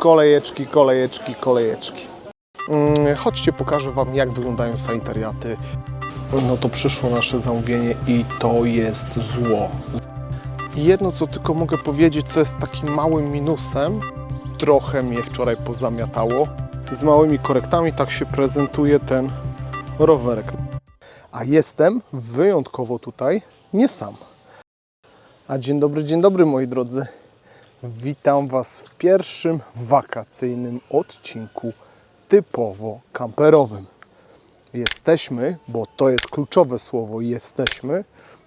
kolejeczki, kolejeczki, kolejeczki. Mm, Chodźcie, pokażę Wam, jak wyglądają sanitariaty. No to przyszło nasze zamówienie i to jest zło. Jedno, co tylko mogę powiedzieć, co jest takim małym minusem, trochę mnie wczoraj pozamiatało. Z małymi korektami tak się prezentuje ten rowerek. A jestem wyjątkowo tutaj nie sam. A dzień dobry, dzień dobry moi drodzy. Witam Was w pierwszym wakacyjnym odcinku typowo kamperowym. Jesteśmy, bo to jest kluczowe słowo, jesteśmy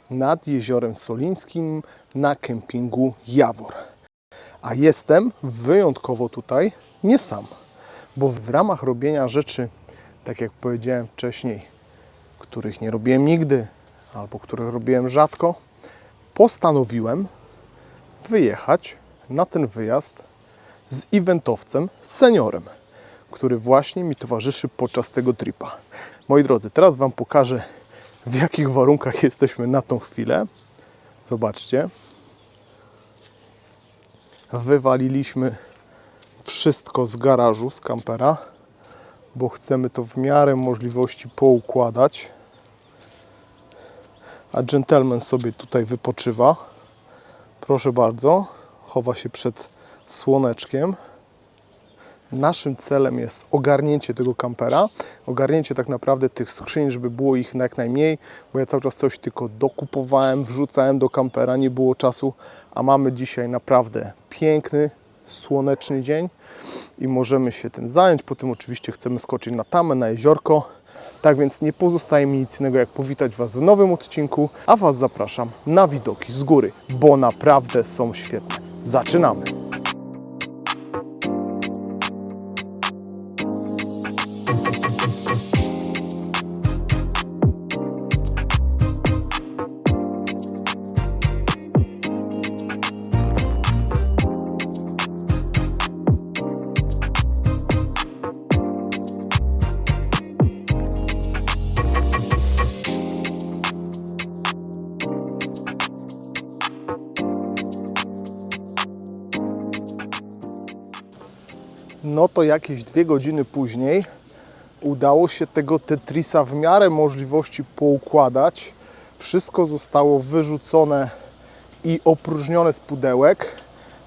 nad Jeziorem Solińskim na kempingu Jawor. A jestem wyjątkowo tutaj nie sam, bo w ramach robienia rzeczy, tak jak powiedziałem wcześniej, których nie robiłem nigdy albo których robiłem rzadko, postanowiłem wyjechać na ten wyjazd z eventowcem, seniorem, który właśnie mi towarzyszy podczas tego tripa. Moi drodzy, teraz Wam pokażę, w jakich warunkach jesteśmy na tą chwilę. Zobaczcie. Wywaliliśmy wszystko z garażu, z kampera, bo chcemy to w miarę możliwości poukładać. A gentleman sobie tutaj wypoczywa. Proszę bardzo, chowa się przed słoneczkiem. Naszym celem jest ogarnięcie tego kampera, ogarnięcie tak naprawdę tych skrzyń, żeby było ich jak najmniej, bo ja cały czas coś tylko dokupowałem, wrzucałem do kampera, nie było czasu, a mamy dzisiaj naprawdę piękny, słoneczny dzień i możemy się tym zająć. Potem oczywiście chcemy skoczyć na tamę, na jeziorko. Tak więc nie pozostaje mi nic innego jak powitać Was w nowym odcinku, a Was zapraszam na widoki z góry, bo naprawdę są świetne. Zaczynamy! No to jakieś dwie godziny później udało się tego Tetrisa w miarę możliwości poukładać. Wszystko zostało wyrzucone i opróżnione z pudełek.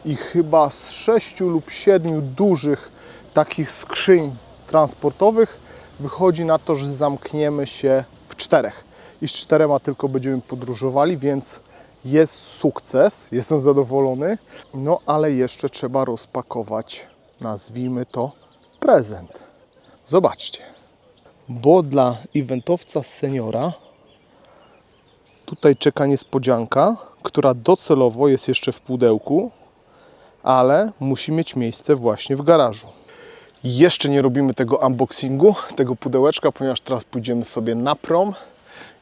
I chyba z sześciu lub siedmiu dużych takich skrzyń transportowych wychodzi na to, że zamkniemy się w czterech. I z czterema tylko będziemy podróżowali, więc jest sukces, jestem zadowolony, no ale jeszcze trzeba rozpakować, nazwijmy to prezent. Zobaczcie, bo dla eventowca seniora tutaj czeka niespodzianka, która docelowo jest jeszcze w pudełku, ale musi mieć miejsce właśnie w garażu. Jeszcze nie robimy tego unboxingu, tego pudełeczka, ponieważ teraz pójdziemy sobie na prom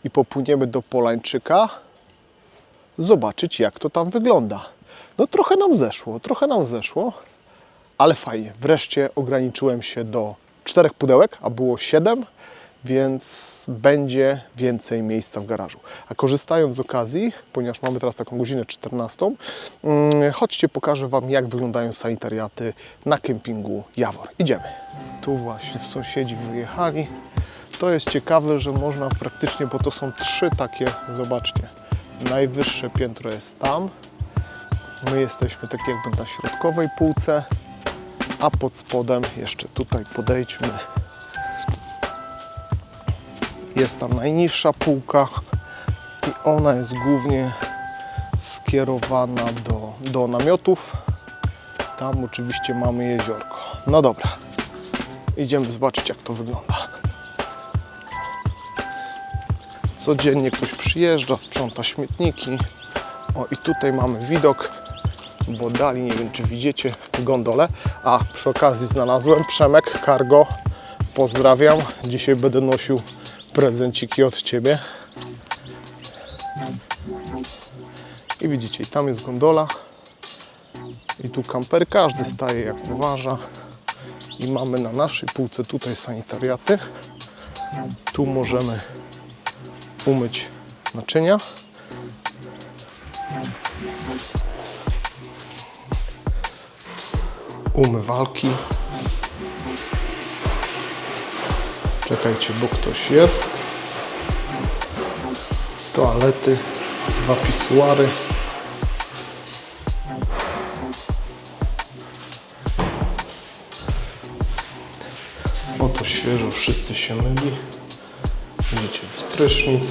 i popłyniemy do Polańczyka zobaczyć, jak to tam wygląda. No trochę nam zeszło, trochę nam zeszło, ale fajnie. Wreszcie ograniczyłem się do czterech pudełek, a było siedem, więc będzie więcej miejsca w garażu. A korzystając z okazji, ponieważ mamy teraz taką godzinę 14, mm, chodźcie, pokażę Wam, jak wyglądają sanitariaty na kempingu Jawor. Idziemy. Tu właśnie sąsiedzi wyjechali. To jest ciekawe, że można praktycznie, bo to są trzy takie, zobaczcie, najwyższe piętro jest tam. My jesteśmy tak jakby na środkowej półce, a pod spodem jeszcze tutaj podejdźmy. Jest tam najniższa półka i ona jest głównie skierowana do, do namiotów. Tam oczywiście mamy jeziorko. No dobra, idziemy zobaczyć jak to wygląda. Codziennie ktoś przyjeżdża, sprząta śmietniki. O i tutaj mamy widok, bo dali, nie wiem czy widzicie, gondolę. A przy okazji znalazłem Przemek Cargo. Pozdrawiam. Dzisiaj będę nosił prezenciki od Ciebie. I widzicie, tam jest gondola. I tu kamper, każdy staje jak uważa. I mamy na naszej półce tutaj sanitariaty. Tu możemy umyć naczynia. Umywalki. Czekajcie, bo ktoś jest. Toalety, dwa pisuary. Oto świeżo, wszyscy się myli. Widzicie, jest prysznic.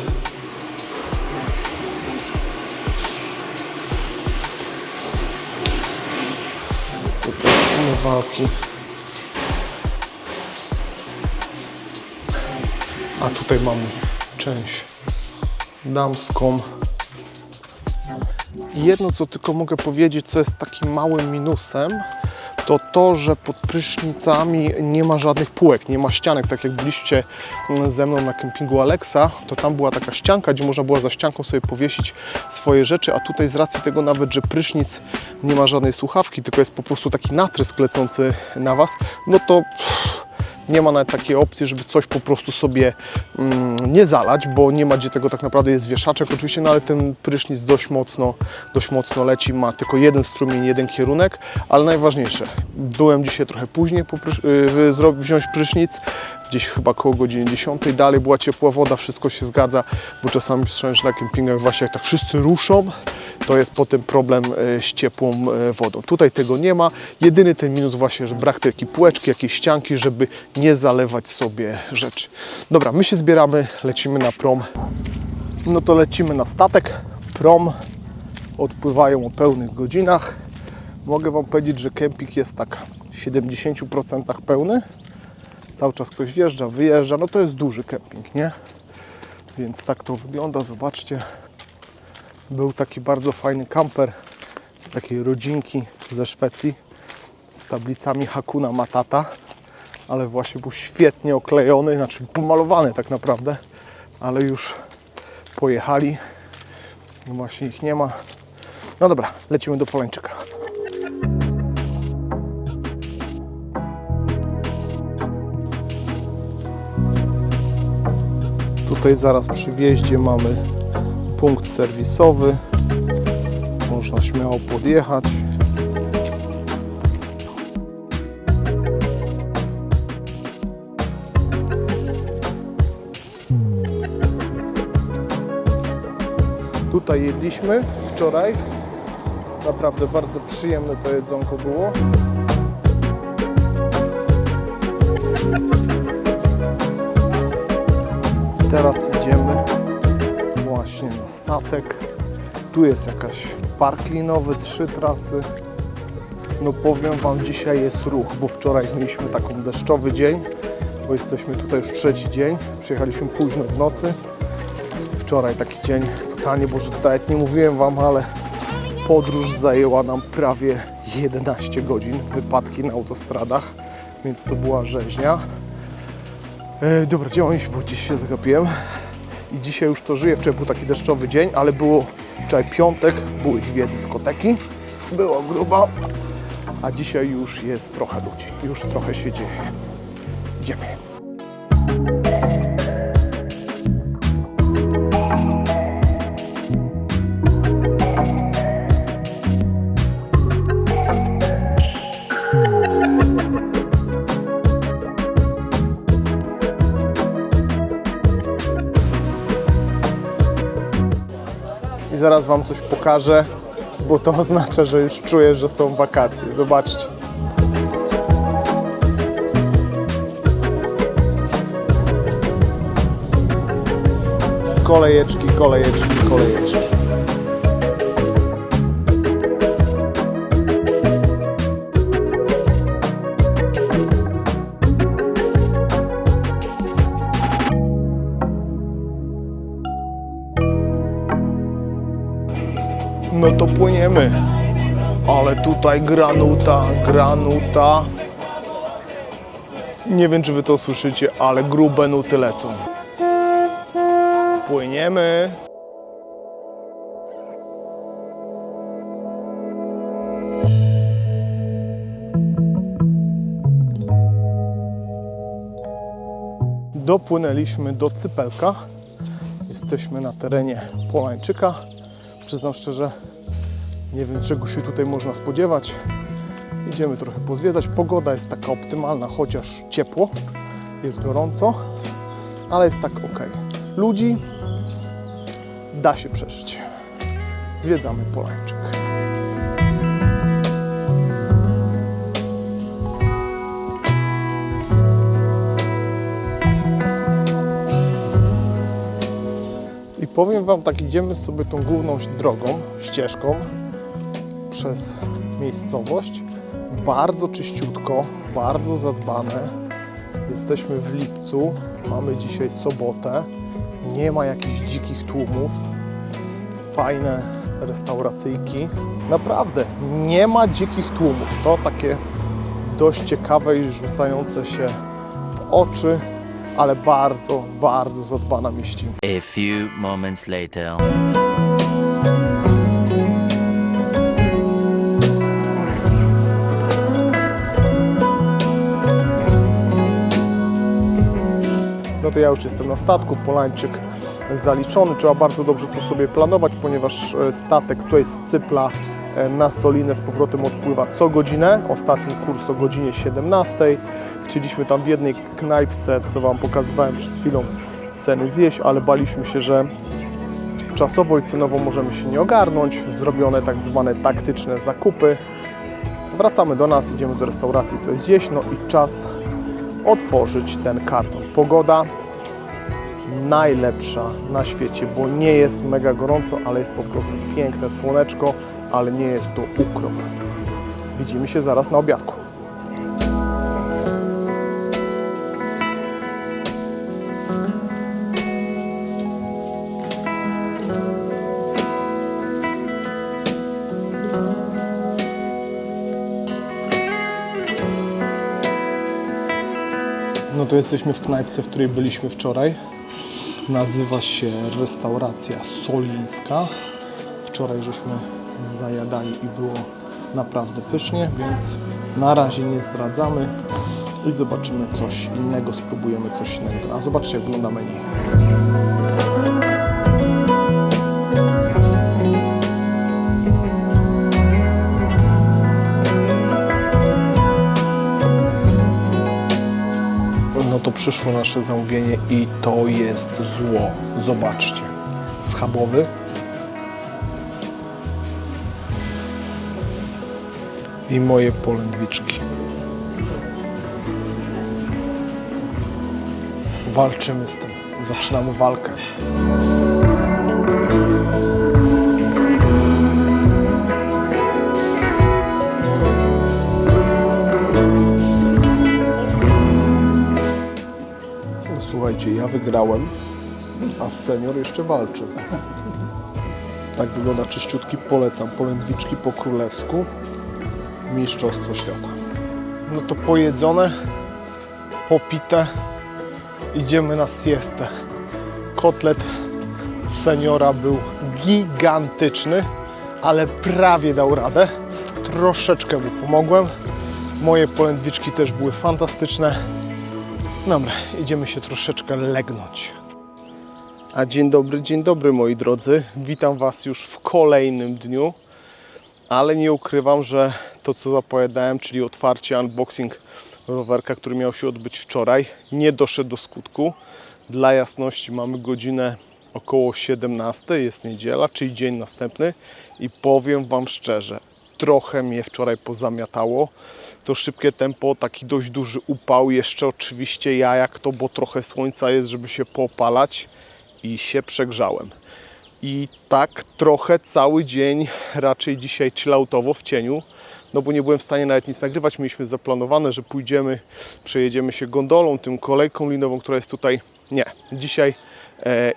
Umywalki. A tutaj mamy część damską. Jedno, co tylko mogę powiedzieć, co jest takim małym minusem, to to, że pod prysznicami nie ma żadnych półek, nie ma ścianek. Tak jak byliście mm, ze mną na kempingu Alexa, to tam była taka ścianka, gdzie można było za ścianką sobie powiesić swoje rzeczy, a tutaj z racji tego nawet, że prysznic nie ma żadnej słuchawki, tylko jest po prostu taki natrysk lecący na Was, no to pff, nie ma nawet takiej opcji, żeby coś po prostu sobie mm, nie zalać, bo nie ma gdzie tego tak naprawdę jest wieszaczek oczywiście, no ale ten prysznic dość mocno, dość mocno leci, ma tylko jeden strumień, jeden kierunek, ale najważniejsze, byłem dzisiaj trochę później po prysz- y, wziąć prysznic, gdzieś chyba koło godziny 10, dalej była ciepła woda, wszystko się zgadza, bo czasami słyszałem, że na kempingach właśnie jak tak wszyscy ruszą, to jest potem problem e, z ciepłą e, wodą. Tutaj tego nie ma. Jedyny ten minus właśnie, że brak takiej półeczki, jakiejś ścianki, żeby nie zalewać sobie rzeczy. Dobra, my się zbieramy, lecimy na prom. No to lecimy na statek. Prom odpływają o pełnych godzinach. Mogę Wam powiedzieć, że kemping jest tak w 70% pełny. Cały czas ktoś wjeżdża, wyjeżdża. No to jest duży kemping, nie? Więc tak to wygląda, zobaczcie. Był taki bardzo fajny kamper takiej rodzinki ze Szwecji z tablicami Hakuna Matata, ale właśnie był świetnie oklejony, znaczy pomalowany tak naprawdę, ale już pojechali. Właśnie ich nie ma. No dobra, lecimy do Polańczyka. Tutaj zaraz przy wjeździe mamy punkt serwisowy. Można śmiało podjechać. Tutaj jedliśmy wczoraj. Naprawdę bardzo przyjemne to jedzonko było. Teraz idziemy właśnie na statek. Tu jest jakaś park linowy, trzy trasy. No powiem Wam, dzisiaj jest ruch, bo wczoraj mieliśmy taką deszczowy dzień, bo jesteśmy tutaj już trzeci dzień. Przyjechaliśmy późno w nocy. Wczoraj taki dzień totalnie, bo że tak jak nie mówiłem Wam, ale podróż zajęła nam prawie 11 godzin. Wypadki na autostradach, więc to była rzeźnia. E, dobra, gdzie mam iść, bo gdzieś się zagapiłem. I dzisiaj już to żyję. Wczoraj był taki deszczowy dzień, ale było wczoraj piątek, były dwie dyskoteki, było grubo, a dzisiaj już jest trochę ludzi, już trochę się dzieje. Idziemy. Zaraz Wam coś pokażę, bo to oznacza, że już czuję, że są wakacje. Zobaczcie. Kolejeczki, kolejeczki, kolejeczki. No to płyniemy. Ale tutaj granuta, granuta. Nie wiem, czy wy to słyszycie, ale grube nuty lecą. Płyniemy. Dopłynęliśmy do Cypelka. Jesteśmy na terenie Polańczyka. Przyznam szczerze, nie wiem czego się tutaj można spodziewać. Idziemy trochę pozwiedzać. Pogoda jest taka optymalna, chociaż ciepło, jest gorąco, ale jest tak ok. Ludzi da się przeżyć. Zwiedzamy Polańczyk. I powiem Wam tak, idziemy sobie tą główną drogą, ścieżką przez miejscowość. Bardzo czyściutko, bardzo zadbane. Jesteśmy w lipcu, mamy dzisiaj sobotę. Nie ma jakichś dzikich tłumów. Fajne restauracyjki. Naprawdę, nie ma dzikich tłumów. To takie dość ciekawe i rzucające się w oczy, ale bardzo, bardzo zadbana mieścina. A few moments later. To ja już jestem na statku, Polańczyk zaliczony. Trzeba bardzo dobrze to sobie planować, ponieważ e, statek tutaj z Cypla e, na Solinę z powrotem odpływa co godzinę. Ostatni kurs o godzinie 17. Chcieliśmy tam w jednej knajpce, co Wam pokazywałem przed chwilą, ceny zjeść, ale baliśmy się, że czasowo i cenowo możemy się nie ogarnąć. Zrobione tak zwane taktyczne zakupy. Wracamy do nas, idziemy do restauracji coś zjeść, no i czas otworzyć ten karton. Pogoda najlepsza na świecie, bo nie jest mega gorąco, ale jest po prostu piękne słoneczko, ale nie jest to ukrop. Widzimy się zaraz na obiadku. No to jesteśmy w knajpce, w której byliśmy wczoraj. Nazywa się restauracja Solińska. Wczoraj żeśmy zajadali i było naprawdę pysznie, więc na razie nie zdradzamy i zobaczymy coś innego, spróbujemy coś innego. A zobaczcie jak wygląda menu. No to przyszło nasze zamówienie i to jest zło. Zobaczcie. Schabowy. I moje polędwiczki. Walczymy z tym. Zaczynamy walkę. Słuchajcie, ja wygrałem, a senior jeszcze walczy. Tak wygląda czyściutki, polecam. Polędwiczki po królewsku. Mistrzostwo świata. No to pojedzone, popite. Idziemy na siestę. Kotlet seniora był gigantyczny, ale prawie dał radę. Troszeczkę mu pomogłem. Moje polędwiczki też były fantastyczne. Dobra, idziemy się troszeczkę legnąć. A dzień dobry, dzień dobry moi drodzy. Witam Was już w kolejnym dniu, ale nie ukrywam, że to co zapowiadałem, czyli otwarcie, unboxing rowerka, który miał się odbyć wczoraj, nie doszedł do skutku. Dla jasności mamy godzinę około 17, jest niedziela, czyli dzień następny i powiem Wam szczerze, trochę mnie wczoraj pozamiatało. To szybkie tempo, taki dość duży upał, jeszcze oczywiście ja jak to, bo trochę słońca jest, żeby się popalać i się przegrzałem. I tak trochę cały dzień, raczej dzisiaj chilloutowo w cieniu, no bo nie byłem w stanie nawet nic nagrywać. Mieliśmy zaplanowane, że pójdziemy, przejedziemy się gondolą, tym kolejką linową, która jest tutaj. Nie, dzisiaj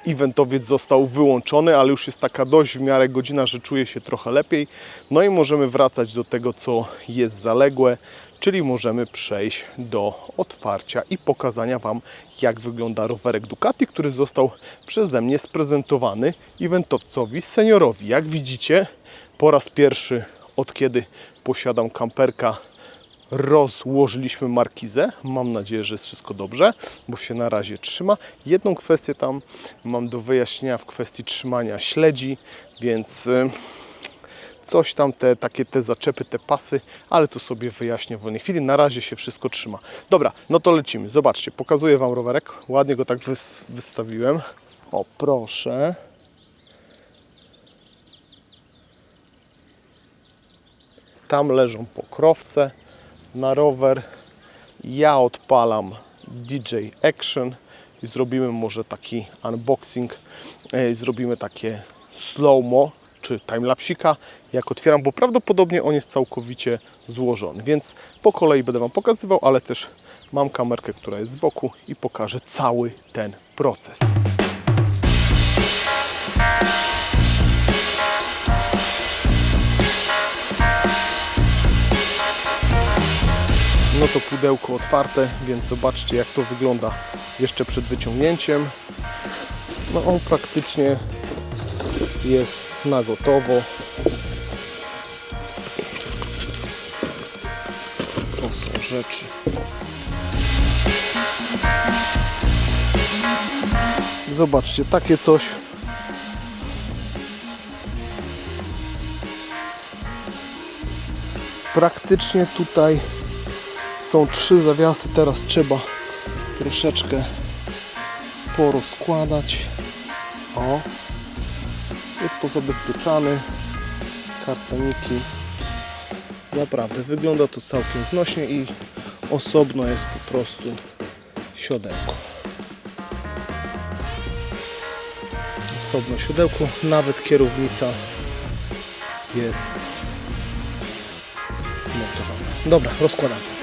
eventowiec został wyłączony, ale już jest taka dość w miarę godzina, że czuję się trochę lepiej. No i możemy wracać do tego, co jest zaległe, czyli możemy przejść do otwarcia i pokazania Wam, jak wygląda rowerek Ducati, który został przeze mnie sprezentowany eventowcowi seniorowi. Jak widzicie, po raz pierwszy od kiedy posiadam kamperka, rozłożyliśmy markizę. Mam nadzieję, że jest wszystko dobrze, bo się na razie trzyma. Jedną kwestię tam mam do wyjaśnienia w kwestii trzymania śledzi, więc y, coś tam, te takie te zaczepy, te pasy, ale to sobie wyjaśnię w wolnej chwili. Na razie się wszystko trzyma. Dobra, no to lecimy. Zobaczcie, pokazuję Wam rowerek. Ładnie go tak wys wystawiłem. O, proszę. Tam leżą pokrowce na rower. Ja odpalam DJ Action i zrobimy może taki unboxing. e, Zrobimy takie slow-mo czy timelapsika jak otwieram, bo prawdopodobnie on jest całkowicie złożony. Więc po kolei będę Wam pokazywał, ale też mam kamerkę, która jest z boku i pokażę cały ten proces. No to pudełko otwarte, więc zobaczcie jak to wygląda jeszcze przed wyciągnięciem. No on praktycznie jest na gotowo. To są rzeczy. Zobaczcie, takie coś. Praktycznie tutaj są trzy zawiasy, teraz trzeba troszeczkę porozkładać. O, jest pozabezpieczany, kartoniki. Naprawdę wygląda to całkiem znośnie i osobno jest po prostu siodełko. Osobno siodełko, nawet kierownica jest zmontowana. Dobra, rozkładamy.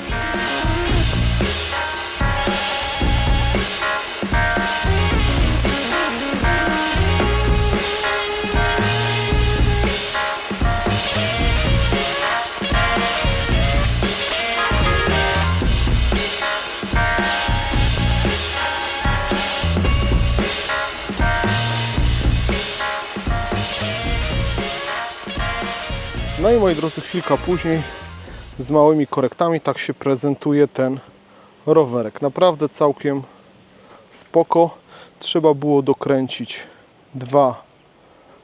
No i moi drodzy, chwilka później z małymi korektami tak się prezentuje ten rowerek. Naprawdę całkiem spoko. Trzeba było dokręcić dwa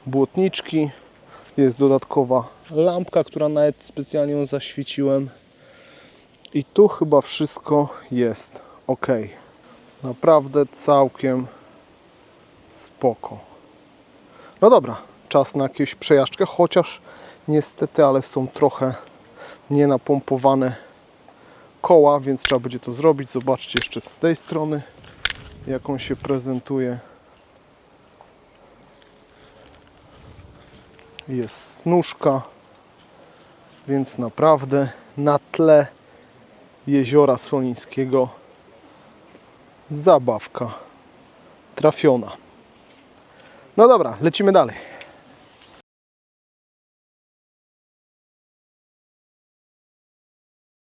błotniczki. Jest dodatkowa lampka, która nawet specjalnie ją zaświeciłem. I tu chyba wszystko jest ok. Naprawdę całkiem spoko. No dobra, czas na jakąś przejażdżkę, chociaż niestety, ale są trochę nienapompowane koła, więc trzeba będzie to zrobić. Zobaczcie jeszcze z tej strony, jak on się prezentuje. Jest snużka, więc naprawdę na tle jeziora Solińskiego zabawka trafiona. No dobra, lecimy dalej.